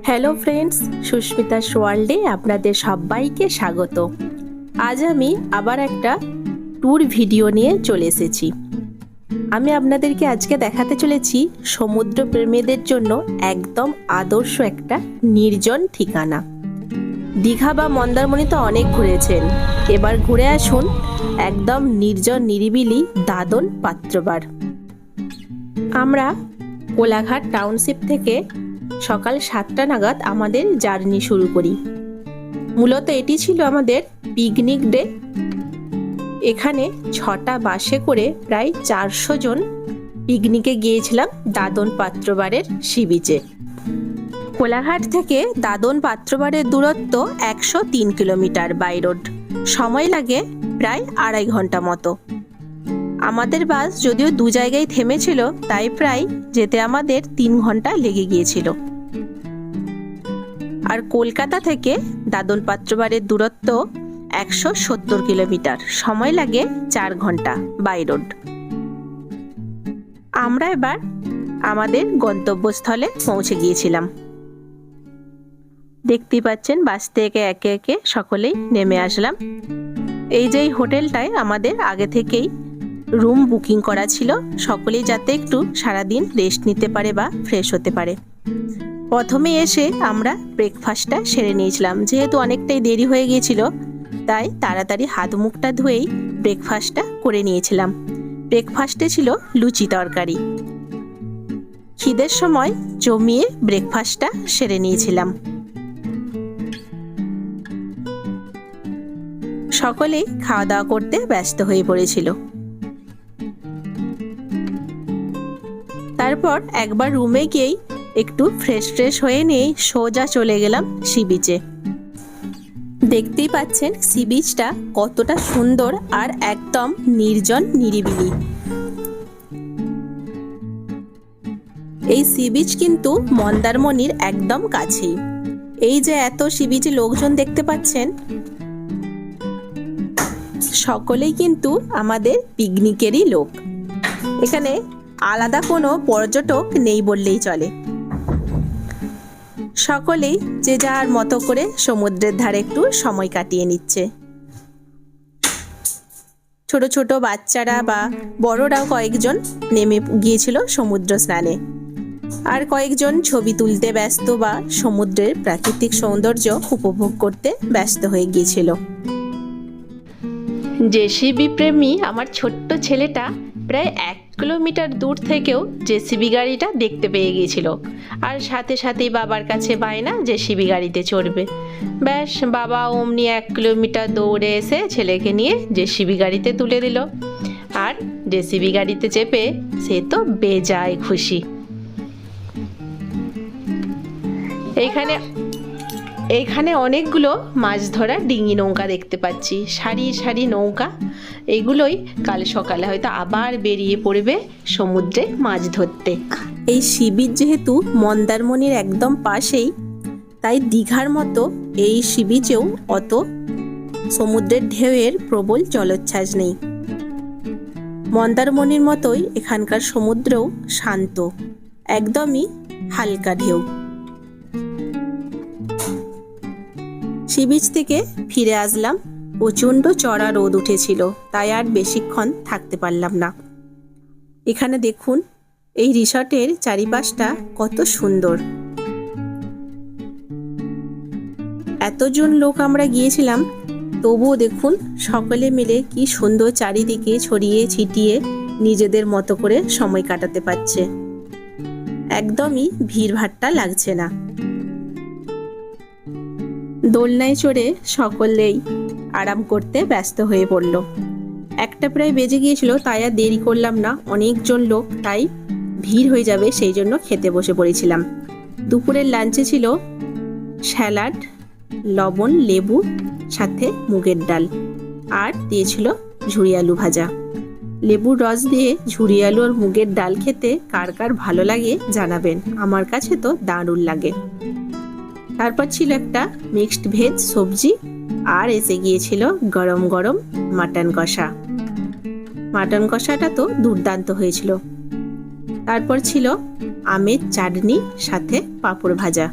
Hello friends Susmita ওয়ার্ল্ডে আপনাদের সবাইকে স্বাগত। আজ আমি আবার একটা ট্যুর ভিডিও নিয়ে চলে এসেছি। আমি আপনাদেরকে আজকে দেখাতে চলেছি সমুদ্র প্রেমীদের জন্য একদম আদর্শ একটা নির্জন ঠিকানা। দীঘা বা মন্দারমণি তো অনেক ঘুরেছেন। এবার ঘুরে আসুন একদম নির্জন নিরিবিলি দাদন পাত্রবার। আমরা কোলাঘাট টাউনশিপ থেকে সকাল সাতটা নাগাদ আমাদের জার্নি শুরু করি। মূলত এটি ছিল আমাদের পিকনিক ডে। এখানে ছটা বাসে করে প্রায় চারশো জন পিকনিকে গিয়েছিলাম দাদন পাত্রবারের সি বিচে কোলাঘাট থেকে দাদন পাত্রবারের দূরত্ব একশো তিন কিলোমিটার বাই রোড। সময় লাগে প্রায় আড়াই ঘণ্টা মতো। আমাদের বাস যদিও দু জায়গায় থেমেছিল, তাই প্রায় যেতে আমাদের তিন ঘণ্টা লেগে গিয়েছিল। আর কলকাতা থেকে দাদন পাত্রবাড়ের দূরত্ব একশো সত্তর কিলোমিটার। সময় লাগে চার ঘণ্টা বাই রোড। আমরা এবার আমাদের গন্তব্যস্থলে পৌঁছে গিয়েছিলাম। দেখতেই পাচ্ছেন, বাস থেকে একে একে সকলেই নেমে আসলাম। এই যে হোটেলটায় আমাদের আগে থেকেই রুম বুকিং করা ছিল, সকলেই যাতে একটু সারাদিন রেস্ট নিতে পারে বা ফ্রেশ হতে পারে। প্রথমে এসে আমরা ব্রেকফাস্টটা সেরে নিয়েছিলাম। যেহেতু অনেকটাই দেরি হয়ে গিয়েছিল, তাই তাড়াতাড়ি হাত মুখটা ধুয়েই ব্রেকফাস্টটা করে নিয়েছিলাম। ব্রেকফাস্টে ছিল লুচি তরকারি। খিদের সময় জমিয়ে ব্রেকফাস্টটা সেরে নিয়েছিলাম। সকলেই খাওয়া দাওয়া করতে ব্যস্ত হয়ে পড়েছিল। তারপর একবার রুমে গিয়েই একটু ফ্রেশ ফ্রেশ হয়ে নিয়েই সোজা চলে গেলাম সি বিচে দেখতেই পাচ্ছেন সি বিচটা কতটা সুন্দর আর একদম নির্জন নিরিবিলি। এই সি বিচ কিন্তু মন্দারমণির একদম কাছেই। এই যে এত সি বিচে লোকজন দেখতে পাচ্ছেন, সকলেই কিন্তু আমাদের পিকনিকেরই লোক। এখানে আলাদা কোনো পর্যটক নেই বললেই চলে। সকলেই যে যার মতো করে সমুদ্রের ধারে একটু সময় কাটিয়ে নিচ্ছে। ছোট ছোট বাচ্চারা বা বড়রাও কয়েকজন নেমে গিয়েছিল সমুদ্র স্নানে। আর কয়েকজন ছবি তুলতে ব্যস্ত বা সমুদ্রের প্রাকৃতিক সৌন্দর্য উপভোগ করতে ব্যস্ত হয়ে গিয়েছিল। জেসিবি প্রেমী আমার ছোট্ট ছেলেটা প্রায় এক কিলোমিটার দূর থেকেও জেসিবি গাড়িটা দেখতে পেয়ে গিয়েছিল। আর সাথে সাথেই বাবার কাছে বায়না জেসিবি গাড়িতে চড়বে। ব্যাস, বাবা অমনি এক কিলোমিটার দৌড়ে এসে ছেলেকে নিয়ে জেসিবি গাড়িতে তুলে দিল। আর জেসিবি গাড়িতে চেপে সে তো বেজায় খুশি। এইখানে এইখানে অনেকগুলো মাছ ধরা ডিঙি নৌকা দেখতে পাচ্ছি। সারি সারি নৌকা। এগুলোই কাল সকালে হয়তো আবার বেরিয়ে পড়বে সমুদ্রে মাছ ধরতে। এই শিবির যেহেতু মন্দারমণির একদম পাশেই, তাই দীঘার মতো এই শিবিচেও অত সমুদ্রের ঢেউয়ের প্রবল জলোচ্ছ্বাস নেই। মন্দারমণির মতোই এখানকার সমুদ্রও শান্ত, একদমই হালকা ঢেউ। সি বিচ থেকে ফিরে আসলাম। প্রচণ্ড চড়া রোদ উঠেছিল, তাই আর বেশিক্ষণ থাকতে পারলাম না। এখানে দেখুন, এই রিসর্টের চারিপাশটা কত সুন্দর। এতজন লোক আমরা গিয়েছিলাম, তবুও দেখুন, সকলে মিলে কি সুন্দর চারিদিকে ছড়িয়ে ছিটিয়ে নিজেদের মতো করে সময় কাটাতে পারছে। একদমই ভিড়ভাট্টা লাগছে না। দোলনায় চড়ে সকলেই আরাম করতে ব্যস্ত হয়ে পড়ল। একটা প্রায় বেজে গিয়েছিল, তাই আর দেরি করলাম না। অনেকজন লোক, তাই ভিড় হয়ে যাবে, সেই জন্য খেতে বসে পড়েছিলাম। দুপুরের লাঞ্চে ছিল স্যালাড, লবণ, লেবু, সাথে মুগের ডাল, আর দিয়েছিল ঝুড়ি আলু ভাজা। লেবুর রস দিয়ে ঝুড়ি আলু আর মুগের ডাল খেতে কার কার ভালো লাগে জানাবেন। আমার কাছে তো দারুণ লাগে। তারপর ছিল একটা মিক্সড ভেজ সবজি আর এসে গিয়েছিল গরম গরম মাটন কষা। মাটন কষাটা তো দুর্দান্ত হয়েছিল। তারপর ছিল আমের চাটনি, সাথে পাঁপড় ভাজা।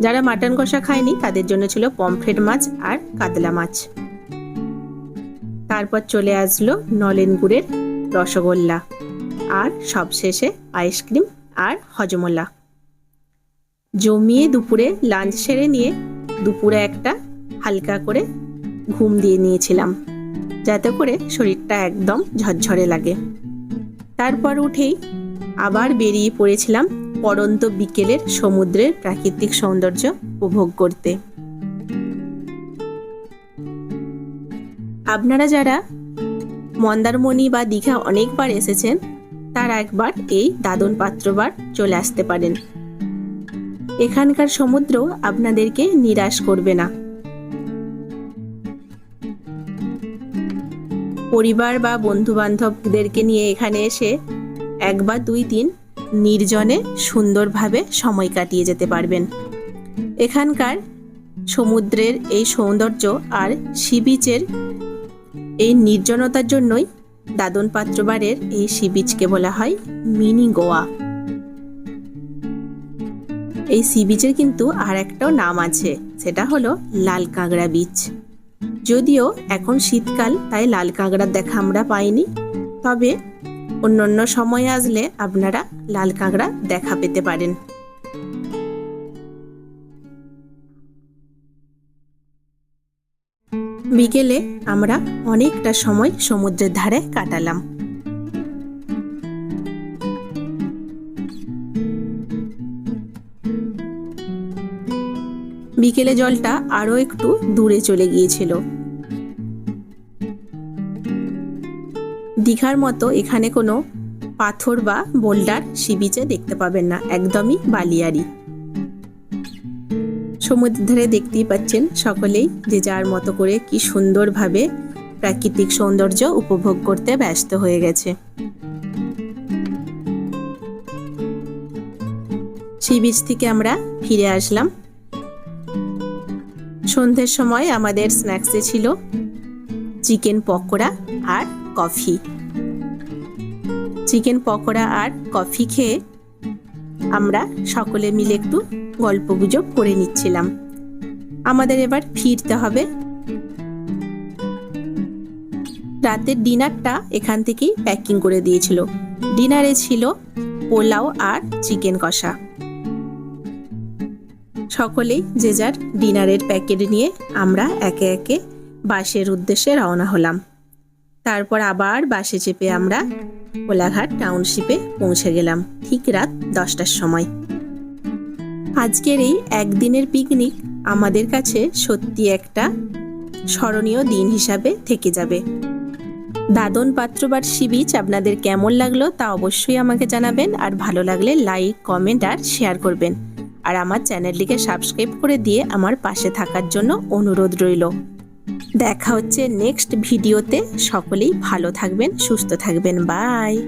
যারা মাটন কষা খায়নি, তাদের জন্য ছিল পমফ্রেট মাছ আর কাতলা মাছ। তারপর চলে আসলো নলেন গুড়ের রসগোল্লা আর সবশেষে আইসক্রিম আর হজমোলা জমিয়ে দুপুরে লাঞ্চ সেরে নিয়ে দুপুরে একটা হালকা করে ঘুম দিয়ে নিয়েছিলাম, যাতে করে শরীরটা একদম ঝরঝরে লাগে। তারপর উঠেই আবার বেরিয়ে পড়েছিলাম পরন্ত বিকেলের সমুদ্রের প্রাকৃতিক সৌন্দর্য উপভোগ করতে। আপনারা যারা মন্দারমণি বা দীঘা অনেকবার এসেছেন, তারা একবার এই দাদন পাত্রবার চলে আসতে পারেন। এখানকার সমুদ্র আপনাদেরকে নিরাশ করবে না। পরিবার বা বন্ধু বান্ধবদেরকে নিয়ে এখানে এসে এক বা দুই দিন নির্জনে সুন্দরভাবে সময় কাটিয়ে যেতে পারবেন। এখানকার সমুদ্রের এই সৌন্দর্য আর সি বিচের এই নির্জনতার জন্যই দাদন পাত্রবারের এই সি বিচকে বলা হয় মিনি গোয়া। এই সি বিচের কিন্তু আর একটাও নাম আছে, সেটা হলো লাল কাঁকড়া বিচ যদিও এখন শীতকাল, তাই লাল কাঁকড়ার দেখা আমরা পাইনি। তবে অন্যান্য সময়ে আসলে আপনারা লাল কাঁকড়া দেখা পেতে পারেন। বিকেলে আমরা অনেকটা সময় সমুদ্রের ধারে কাটালাম। বিকেলে জলটা আরও একটু দূরে চলে গিয়েছিল। দীঘার মতো এখানে কোনো পাথর বা বোল্ডার সি বিচে দেখতে পাবেন না, একদমই বালিয়ারি। সমুদ্রের ধারে দেখতেই পাচ্ছেন সকলেই যে যার মতো করে কি সুন্দরভাবে প্রাকৃতিক সৌন্দর্য উপভোগ করতে ব্যস্ত হয়ে গেছে। সি বিচ থেকে আমরা ফিরে আসলাম সন্ধ্যের সময় আমাদের স্ন্যাক্সে ছিল চিকেন পকোড়া আর কফি। চিকেন পকোড়া আর কফি খেয়ে আমরা সকলে মিলে একটু গল্প গুজব করে নিচ্ছিলাম। আমাদের এবার ফিরতে হবে। রাতের ডিনারটা এখান থেকেই প্যাকিং করে দিয়েছিল। ডিনারে ছিল পোলাও আর চিকেন কষা। সকলেই যে যার ডিনারের প্যাকেট নিয়ে আমরা একে একে বাসের উদ্দেশ্যে রওনা হলাম। তারপর আবার বাসে চেপে আমরা কোলাঘাট টাউনশিপে পৌঁছে গেলাম, ঠিক রাত দশটার সময়। আজকের এই একদিনের পিকনিক আমাদের কাছে সত্যি একটা স্মরণীয় দিন হিসাবে থেকে যাবে। দাদন পাত্রবার সি বিচ আপনাদের কেমন লাগল তা অবশ্যই আমাকে জানাবেন, আর ভালো লাগলে লাইক, কমেন্ট, আর শেয়ার করবেন। আর আমার চ্যানেলটিকে সাবস্ক্রাইব করে দিয়ে আমার পাশে থাকার জন্য অনুরোধ রইল। দেখা হচ্ছে নেক্সট ভিডিওতে। সকলেই ভালো থাকবেন, সুস্থ থাকবেন। বাই।